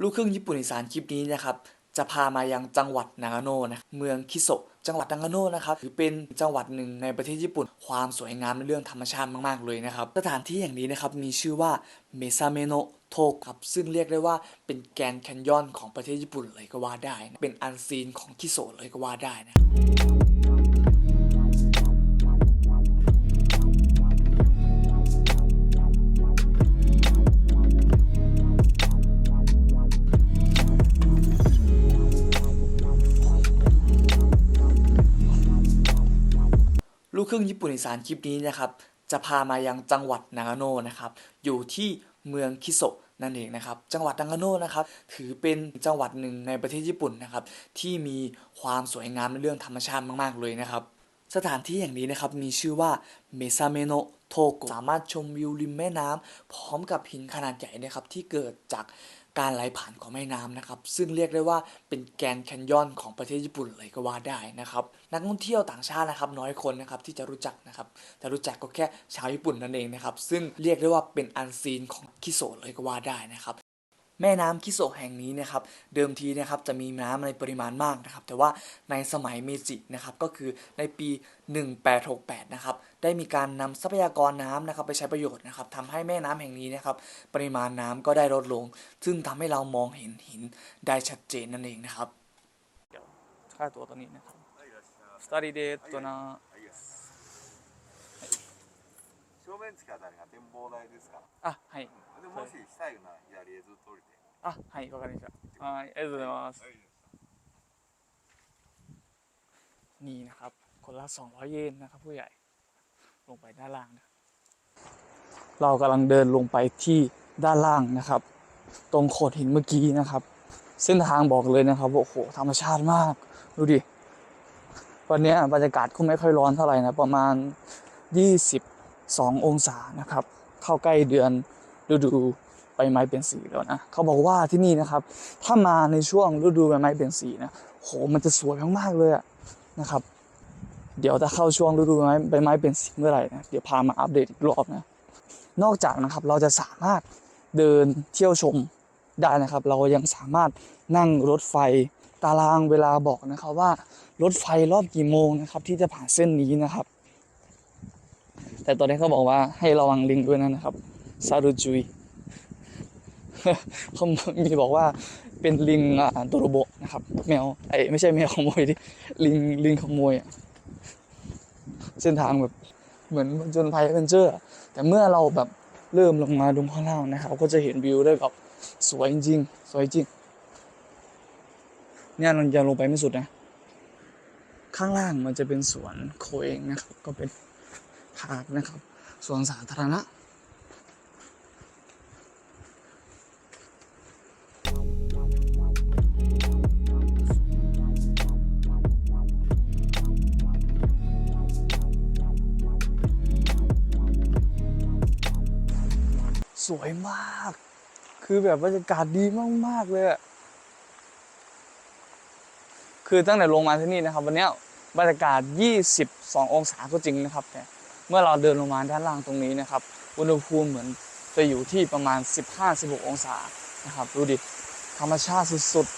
ลูกครึ่งญี่ปุ่นอีสานคลิปนี้นะครับจะพามายังจังหวัดนางาโนะนะเมืองคิโซะจังหวัดนางาโนะนะครับถือเป็นจังหวัดหนึ่งในประเทศญี่ปุ่น ความสวยงามในเรื่องธรรมชาติมากๆเลยนะครับสถานที่อย่างนี้นะครับมีชื่อว่าเมซาเมโนะโทครับซึ่งเรียกได้ว่าเป็นแกนแคนยอนของประเทศญี่ปุ่นเลยก็ว่าได้นะเป็นอันซีนของคิโซะเลยก็ว่าได้นะ กครึ่งญี่ปุ่นอีสานคลิปนี้นะครับ จะพามายังจังหวัดนางาโนะนะครับ อยู่ที่เมืองคิโซะนั่นเองนะครับ จังหวัดนางาโนะนะครับ ถือเป็นจังหวัดหนึ่งในประเทศญี่ปุ่นนะครับ ที่มีความสวยงามในเรื่องธรรมชาติมาก ๆ เลยนะครับ สถานที่อย่างนี้นะครับ มีชื่อว่าเมซาเมโนะโทโกสามารถชมวิวริมแม่น้ำพร้อมกับหินขนาดใหญ่นะครับที่เกิดจาก การไหลผ่านของแม่น้ำนะครับ ซึ่งเรียกได้ว่าเป็นแกนแคนยอนของประเทศญี่ปุ่นเลยก็ว่าได้นะครับ นักท่องเที่ยวต่างชาตินะครับน้อยคนนะครับที่จะรู้จักนะครับแต่รู้จักก็แค่ชาวญี่ปุ่นนั่นเองนะครับ ซึ่งเรียกได้ว่าเป็นอันซีนของคิโซะเลยก็ว่าได้นะครับ แม่น้ำคิโซแห่งนี้นะครับเดิมทีนะครับจะมีน้ำในปริมาณมากนะครับแต่ว่าในสมัยเมจินะครับก็คือในปี 1868นะครับได้มีการนำทรัพยากรน้ำนะครับไปใช้ประโยชน์นะครับทำให้แม่น้ำแห่งนี้นะครับปริมาณน้ำก็ได้ลดลง ซึ่งทำให้เรามองเห็นหินได้ชัดเจนนั่นเองนะครับค่าตัวตัวนี้นะครับสตาร์ดีเดตตัวนะ 正面付きあたりが展望台ですからあはいでもししたいなやりずっと降りてあはいわかりましたはいありがとうございますนี่นะครับ คนละ 200 เยนนะครับ ผู้ใหญ่ ลงไปด้านล่างนะ เรากำลังเดินลงไปที่ด้านล่างนะครับ ตรงโขดหินเมื่อกี้นะครับ เส้นทางบอกเลยนะครับว่าโอ้โห ธรรมชาติมาก ดูดิ วันเนี้ยบรรยากาศก็ไม่ค่อยร้อนเท่าไหร่นะ ประมาณ 2 องศานะครับ เข้าใกล้เดือนฤดูใบไม้เปลี่ยนสีแล้วนะเขาบอกว่าที่นี่นะครับ ถ้ามาในช่วงฤดูใบไม้เปลี่ยนสีนะโหมันจะสวยมากๆเลยอะนะครับ เดี๋ยวถ้าเข้าช่วงฤดูใบไม้ใบไม้เปลี่ยนสีเมื่อไหร่นะเดี๋ยวพามาอัปเดตอีกรอบนะนอกจากนะครับเราจะสามารถเดินเที่ยวชมได้นะครับ เรายังสามารถนั่งรถไฟตารางเวลาบอกนะครับว่ารถไฟรอบกี่โมงนะครับ ที่จะผ่านเส้นนี้นะครับ แต่ตอนนี้เขาบอกว่าให้ระวังลิงด้วยนะครับซารุจุยเขามีบอกว่าเป็นลิงอ่าโดโรโบะนะครับ แมวไอ้ไม่ใช่แมวขโมยดิลิงลิงขโมยอะเส้นทางแบบเหมือนจนภัยเวนเจอร์อะแต่เมื่อเราแบบเริ่มลงมาดูข้างล่างนะครับ ก็จะเห็นวิวได้แบบสวยจริงสวยจริงเนี่ยเรายังลงไปไม่สุดนะ ข้างล่างมันจะเป็นสวนโคเองนะครับ ก็เป็น พาร์คนะครับสวนสาธารณะสวยมาก คือแบบบรรยากาศดีมาก ๆ เลย คือตั้งแต่ลงมาที่นี่นะครับ วันนี้บรรยากาศ 22 องศาก็จริงนะครับแต่ เมื่อเราเดินลงมาด้านล่างตรงนี้นะครับ อุณหภูมิเหมือนจะอยู่ที่ประมาณ 15-16 องศานะครับดูดิธรรมชาติสุดๆ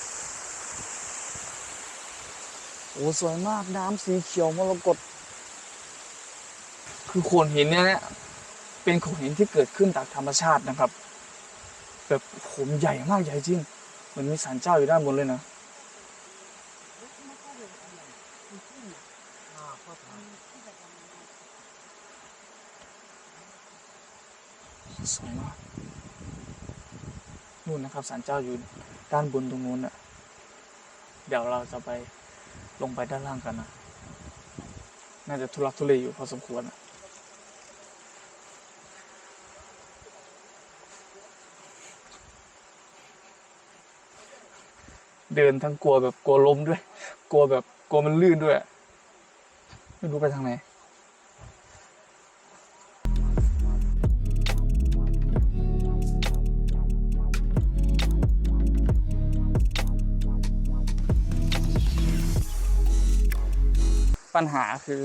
โอ้สวยมากน้ำสีเขียวมรกตคือโขดหินเนี่ยนะเป็นโขดหินที่เกิดขึ้นจากธรรมชาตินะครับ แบบโหมใหญ่มากใหญ่จริงเหมือนมีศาลเจ้าอยู่ด้านบนเลยนะ สวยมากนู่นนะครับศาลเจ้าอยู่ด้านบนตรงนู้นน่ะ เดี๋ยวเราจะไปลงไปด้านล่างกันนะน่าจะทุลักทุเลอยู่พอสมควรนะเดินทั้งกลัวแบบกลัวล้มด้วย กลัวแบบกลัวมันลื่นด้วย ไม่รู้ไปทางไหน ปัญหาคือ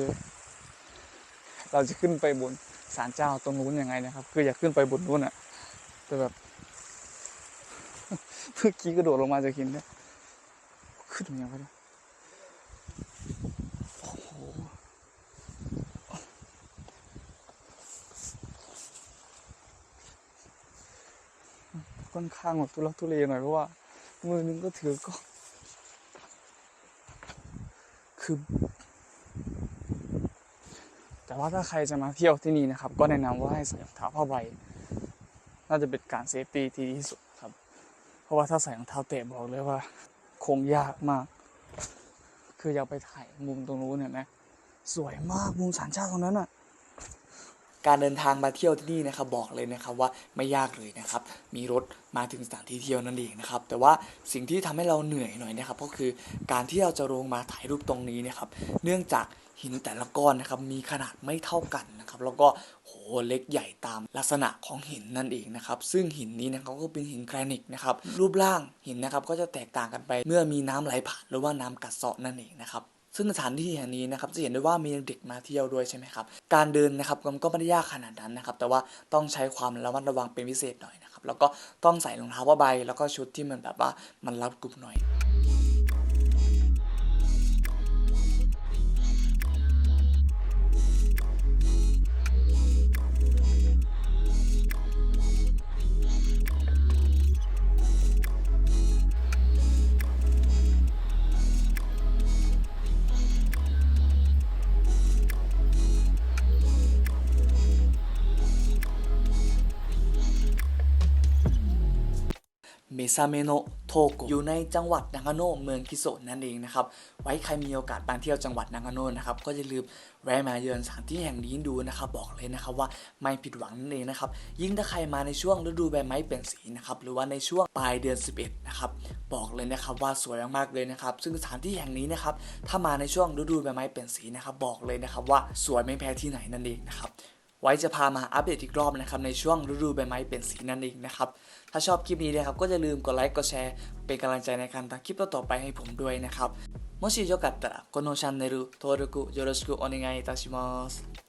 เราจะขึ้นไปบนศาลเจ้าตรงนู้นยังไงนะครับ คืออยากขึ้นไปบนนู้นอะแต่แบบเมื่อกี้กระโดดลงมาจากหินเนี่ยขึ้นยังไงวะเนี่ยโอ้โหค่อนข้างแบบทุลักทุเลหน่อยเพราะว่ามือนึงก็ถือกล้องคือ แต่ว่าถ้าใครจะมาเที่ยวที่นี่นะครับ ก็แนะนำว่าให้ใส่รองเท้าผ้าใบ น่าจะเป็นการเซฟตี้ที่ดีที่สุดครับ เพราะว่าถ้าใส่รองเท้าเตะบอกเลยว่า คงยากมาก คืออยากไปถ่ายมุมตรงนู้นเนี่ยนะ สวยมากมุมสารเจ้าตรงนั้นอะ การเดินทางมาเที่ยวที่นี่นะครับบอกเลยนะครับว่าไม่ยากเลยนะครับ มีรถมาถึงสถานที่เที่ยวนั่นเองนะครับ แต่ว่าสิ่งที่ทำให้เราเหนื่อยหน่อยนะครับ ก็คือการที่เราจะลงมาถ่ายรูปตรงนี้นะครับ เนื่องจากหินแต่ละก้อนนะครับมีขนาดไม่เท่ากันนะครับ แล้วก็โหเล็กใหญ่ตามลักษณะของหินนั่นเองนะครับ ซึ่งหินนี้นะครับก็เป็นหินแกรนิตนะครับ รูปร่างหินนะครับก็จะแตกต่างกันไป เมื่อมีน้ำไหลผ่านหรือว่าน้ำกัดเซาะนั่นเองนะครับ ซึ่งสถานที่แห่งนี้นะครับจะเห็นได้ว่ามีเด็กมาเที่ยวด้วยใช่ไหมครับ การเดินนะครับมันก็ไม่ได้ยากขนาดนั้นนะครับ แต่ว่าต้องใช้ความระมัดระวังเป็นพิเศษหน่อยนะครับ แล้วก็ต้องใส่รองเท้าผ้าใบแล้วก็ชุดที่มันแบบว่ามันรัดกุมหน่อย เมซาเมโนโทโกอยู่ในจังหวัดนางาโนเมืองคิโซะนั่นเองนะครับ ไว้ใครมีโอกาสมาเที่ยวจังหวัดนางาโนนะครับ ก็อย่าลืมแวะมาเยือนสถานที่แห่งนี้ดูนะครับ บอกเลยนะครับว่าไม่ผิดหวังนั่นเองนะครับ ยิ่งถ้าใครมาในช่วงฤดูใบไม้เปลี่ยนสีนะครับ หรือว่าในช่วงปลายเดือน 11 นะครับ บอกเลยนะครับว่าสวยมากๆเลยนะครับ ซึ่งสถานที่แห่งนี้นะครับ ถ้ามาในช่วงฤดูใบไม้เปลี่ยนสีนะครับ บอกเลยนะครับว่าสวยไม่แพ้ที่ไหนนั่นเองนะครับ ไว้จะพามาอัปเดตอีกรอบนะครับในช่วงฤดูใบไม้เปลี่ยนสีนั่นเองนะครับ ถ้าชอบคลิปนี้นะครับก็อย่าลืมกดไลค์กดแชร์ เป็นกำลังใจในการทำคลิปต่อๆไปให้ผมด้วยนะครับもしよかったらこのチャンネル登録よろしくお願いいたします